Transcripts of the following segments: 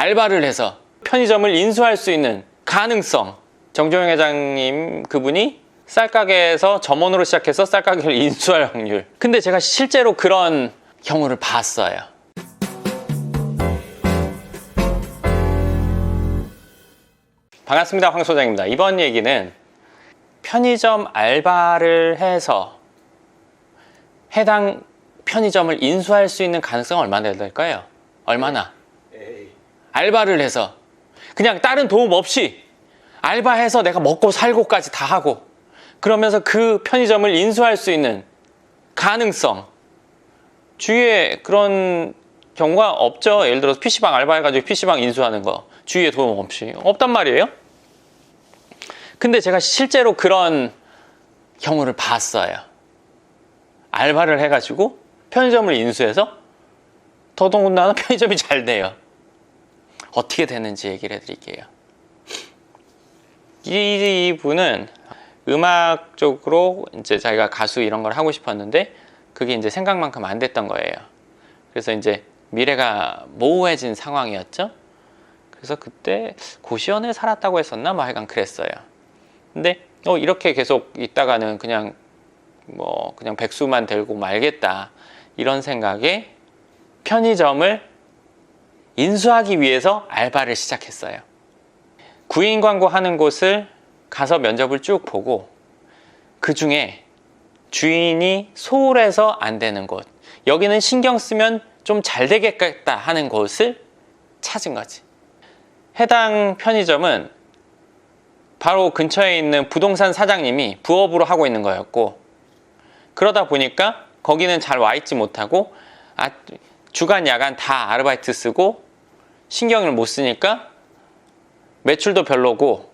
알바를 해서 편의점을 인수할 수 있는 가능성. 정조영 회장님 그분이 쌀가게에서 점원으로 시작해서 쌀가게를 인수할 확률. 근데 제가 실제로 그런 경우를 봤어요. 반갑습니다. 황 소장입니다. 이번 얘기는 편의점 알바를 해서 해당 편의점을 인수할 수 있는 가능성은 얼마나 될까요? 얼마나? 알바를 해서 그냥 다른 도움 없이 알바해서 내가 먹고 살고까지 다 하고 그러면서 그 편의점을 인수할 수 있는 가능성 주위에 그런 경우가 없죠. 예를 들어서 PC방 알바해가지고 PC방 인수하는 거 주위에 도움 없이 없단 말이에요. 근데 제가 실제로 그런 경우를 봤어요. 알바를 해가지고 편의점을 인수해서 더더군다나 편의점이 잘 돼요. 어떻게 되는지 얘기를 해드릴게요. 이 분은 음악적으로 이제 자기가 가수 이런 걸 하고 싶었는데 그게 이제 생각만큼 안 됐던 거예요. 그래서 이제 미래가 모호해진 상황이었죠. 그래서 그때 고시원에 살았다고 했었나? 뭐 하여간 그랬어요. 근데 어 이렇게 계속 있다가는 그냥 뭐 그냥 백수만 들고 말겠다 이런 생각에 편의점을 인수하기 위해서 알바를 시작했어요. 구인 광고 하는 곳을 가서 면접을 쭉 보고 그 중에 주인이 소홀해서 안 되는 곳 여기는 신경 쓰면 좀 잘 되겠다 하는 곳을 찾은 거지. 해당 편의점은 바로 근처에 있는 부동산 사장님이 부업으로 하고 있는 거였고 그러다 보니까 거기는 잘 와 있지 못하고 아, 주간 야간 다 아르바이트 쓰고 신경을 못 쓰니까 매출도 별로고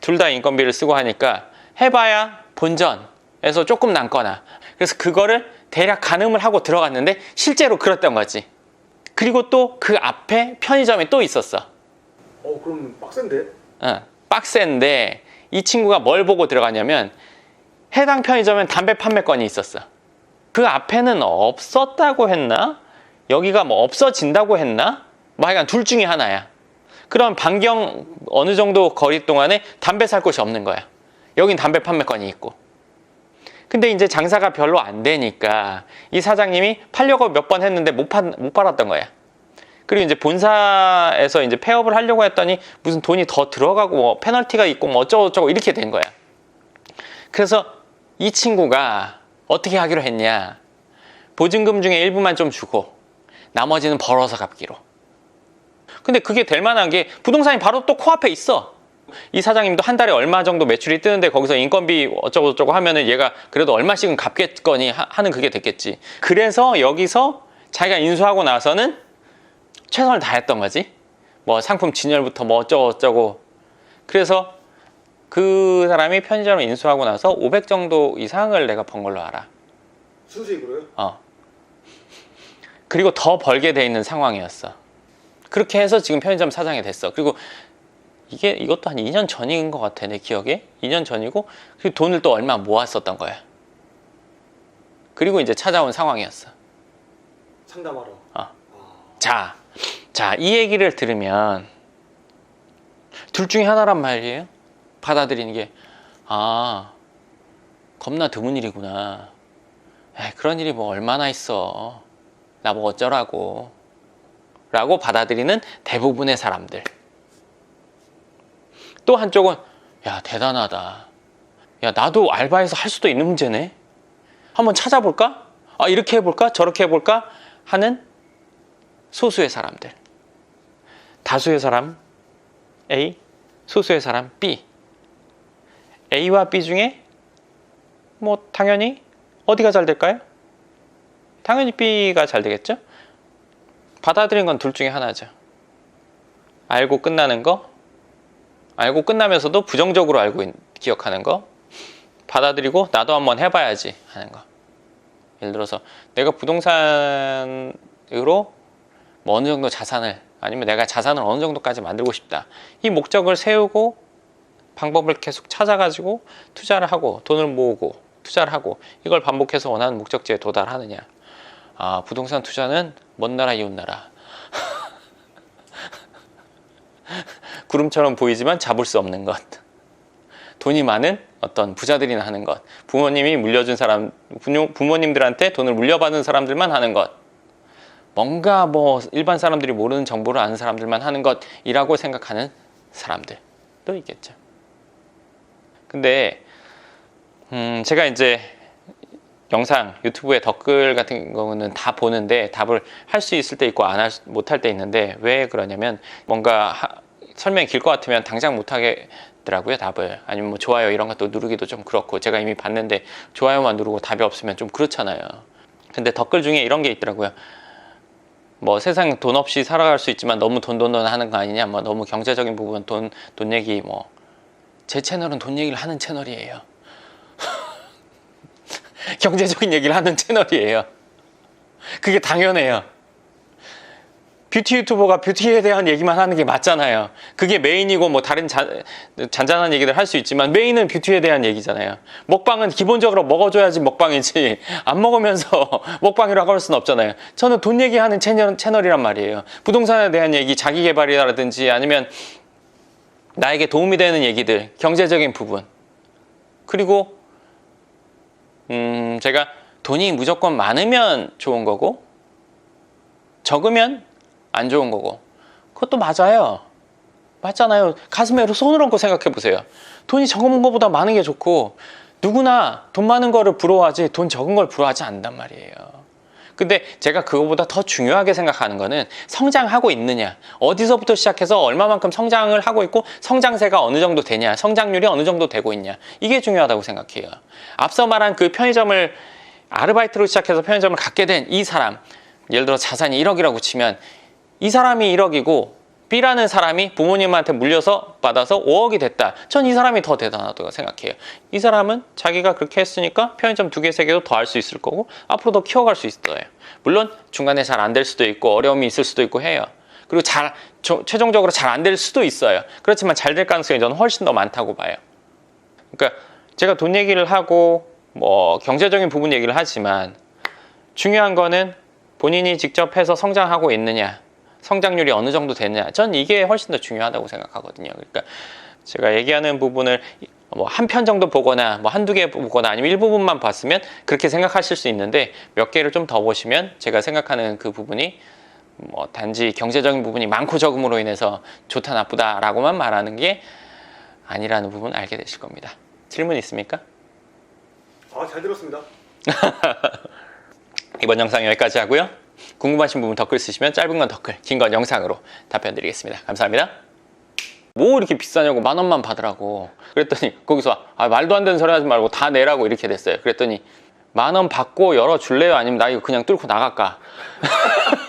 둘 다 인건비를 쓰고 하니까 해봐야 본전에서 조금 남거나 그래서 그거를 대략 가늠을 하고 들어갔는데 실제로 그랬던 거지 그리고 또 그 앞에 편의점이 또 있었어 어 그럼 빡센데? 어, 빡센데 이 친구가 뭘 보고 들어가냐면 해당 편의점엔 담배 판매권이 있었어. 그 앞에는 없었다고 했나? 여기가 뭐 없어진다고 했나? 뭐 하여간 둘 중에 하나야. 그럼 반경 어느 정도 거리 동안에 담배 살 곳이 없는 거야. 여긴 담배 판매권이 있고. 근데 이제 장사가 별로 안 되니까 이 사장님이 팔려고 몇 번 했는데 못, 팔, 못 팔았던 거야. 그리고 이제 본사에서 이제 폐업을 하려고 했더니 무슨 돈이 더 들어가고 뭐 페널티가 있고 뭐 어쩌고저쩌고 이렇게 된 거야. 그래서 이 친구가 어떻게 하기로 했냐. 보증금 중에 일부만 좀 주고 나머지는 벌어서 갚기로. 근데 그게 될 만한 게 부동산이 바로 또 코앞에 있어. 이 사장님도 한 달에 얼마 정도 매출이 뜨는데 거기서 인건비 어쩌고저쩌고 하면은 얘가 그래도 얼마씩은 갚겠거니 하- 하는 그게 됐겠지. 그래서 여기서 자기가 인수하고 나서는 최선을 다했던 거지. 뭐 상품 진열부터 뭐 어쩌고저쩌고. 그래서 그 사람이 편의점을 인수하고 나서 500 정도 이상을 내가 번 걸로 알아. 순수익으로요? 어. 그리고 더 벌게 돼 있는 상황이었어. 그렇게 해서 지금 편의점 사장이 됐어. 그리고 이게 이것도 한 2년 전인 것 같아 내 기억에 2년 전이고 그 돈을 또 얼마 모았었던 거야. 그리고 이제 찾아온 상황이었어. 상담하러. 어. 아, 자, 자, 이 얘기를 들으면 둘 중에 하나란 말이에요. 받아들이는 게, 아, 겁나 드문 일이구나. 에이, 그런 일이 뭐 얼마나 있어. 나보고 어쩌라고. 라고 받아들이는 대부분의 사람들. 또 한쪽은, 야, 대단하다. 야, 나도 알바해서 할 수도 있는 문제네. 한번 찾아볼까? 아, 이렇게 해볼까? 저렇게 해볼까? 하는 소수의 사람들. 다수의 사람 A, 소수의 사람 B. A와 B 중에 뭐 당연히 어디가 잘 될까요? 당연히 B가 잘 되겠죠? 받아들인 건 둘 중에 하나죠. 알고 끝나는 거, 알고 끝나면서도 부정적으로 알고 있- 기억하는 거, 받아들이고 나도 한번 해봐야지 하는 거. 예를 들어서 내가 부동산으로 뭐 어느 정도 자산을 아니면 내가 자산을 어느 정도까지 만들고 싶다. 이 목적을 세우고 방법을 계속 찾아가지고 투자를 하고 돈을 모으고 투자를 하고 이걸 반복해서 원하는 목적지에 도달하느냐. 아, 부동산 투자는 먼 나라 이웃 나라. 구름처럼 보이지만 잡을 수 없는 것. 돈이 많은 어떤 부자들이나 하는 것. 부모님이 물려준 사람, 부모- 부모님들한테 돈을 물려받은 사람들만 하는 것. 뭔가 뭐 일반 사람들이 모르는 정보를 아는 사람들만 하는 것이라고 생각하는 사람들도 있겠죠. 근데 음, 제가 이제 영상 유튜브에 댓글 같은 경우는 다 보는데 답을 할 수 있을 때 있고 안할 못할 때 있는데 왜 그러냐면 뭔가 하- 설명이 길 것 같으면 당장 못 하겠더라고요 답을. 아니면 뭐 좋아요 이런 것도 누르기도 좀 그렇고 제가 이미 봤는데 좋아요만 누르고 답이 없으면 좀 그렇잖아요. 근데 댓글 중에 이런 게 있더라고요. 뭐 세상 돈 없이 살아갈 수 있지만 너무 돈 돈 돈 하는 거 아니냐? 뭐 너무 경제적인 부분 돈 돈 얘기 뭐. 제 채널은 돈 얘기를 하는 채널이에요 경제적인 얘기를 하는 채널이에요. 그게 당연해요. 뷰티 유튜버가 뷰티에 대한 얘기만 하는 게 맞잖아요. 그게 메인이고 뭐 다른 자, 잔잔한 얘기들 할수 있지만 메인은 뷰티에 대한 얘기잖아요. 먹방은 기본적으로 먹어줘야지 먹방이지 안 먹으면서 먹방이라고 할 수는 없잖아요. 저는 돈 얘기하는 채널, 채널이란 말이에요. 부동산에 대한 얘기, 자기 개발이라든지 아니면 나에게 도움이 되는 얘기들, 경제적인 부분. 그리고 음, 제가 돈이 무조건 많으면 좋은 거고, 적으면 안 좋은 거고. 그것도 맞아요. 맞잖아요. 가슴에 손을 얹고 생각해 보세요. 돈이 적은 것보다 많은 게 좋고, 누구나 돈 많은 거를 부러워하지 돈 적은 걸 부러워하지 않단 말이에요. 근데 제가 그거보다 더 중요하게 생각하는 거는 성장하고 있느냐. 어디서부터 시작해서 얼마만큼 성장을 하고 있고 성장세가 어느 정도 되냐. 성장률이 어느 정도 되고 있냐. 이게 중요하다고 생각해요. 앞서 말한 그 편의점을 아르바이트로 시작해서 편의점을 갖게 된 이 사람. 예를 들어 자산이 1억이라고 치면 이 사람이 1억이고 B라는 사람이 부모님한테 물려서 받아서 5억이 됐다. 전 이 사람이 더 대단하다고 생각해요. 이 사람은 자기가 그렇게 했으니까 편의점 두 개, 세 개도 더 할 수 있을 거고 앞으로 더 키워갈 수 있어요. 물론 중간에 잘 안 될 수도 있고 어려움이 있을 수도 있고 해요. 그리고 잘 저- 최종적으로 잘 안 될 수도 있어요. 그렇지만 잘 될 가능성이 저는 훨씬 더 많다고 봐요. 그러니까 제가 돈 얘기를 하고 뭐 경제적인 부분 얘기를 하지만 중요한 거는 본인이 직접 해서 성장하고 있느냐, 성장률이 어느 정도 되느냐. 전 이게 훨씬 더 중요하다고 생각하거든요. 그러니까 제가 얘기하는 부분을 뭐 한 편 정도 보거나 뭐 한두 개 보거나 아니면 일부분만 봤으면 그렇게 생각하실 수 있는데 몇 개를 좀 더 보시면 제가 생각하는 그 부분이 뭐 단지 경제적인 부분이 많고 적음으로 인해서 좋다 나쁘다라고만 말하는 게 아니라는 부분 알게 되실 겁니다. 질문 있습니까? 아, 잘 들었습니다. 이번 영상 여기까지 하고요. 궁금하신 부분 댓글 쓰시면 짧은 건 댓글, 긴 건 영상으로 답변 드리겠습니다. 감사합니다. 뭐 이렇게 비싸냐고 만 원만 받으라고 그랬더니 거기서 아, 말도 안 되는 소리 하지 말고 다 내라고 이렇게 됐어요. 그랬더니 만 원 받고 열어줄래요? 아니면 나 이거 그냥 뚫고 나갈까?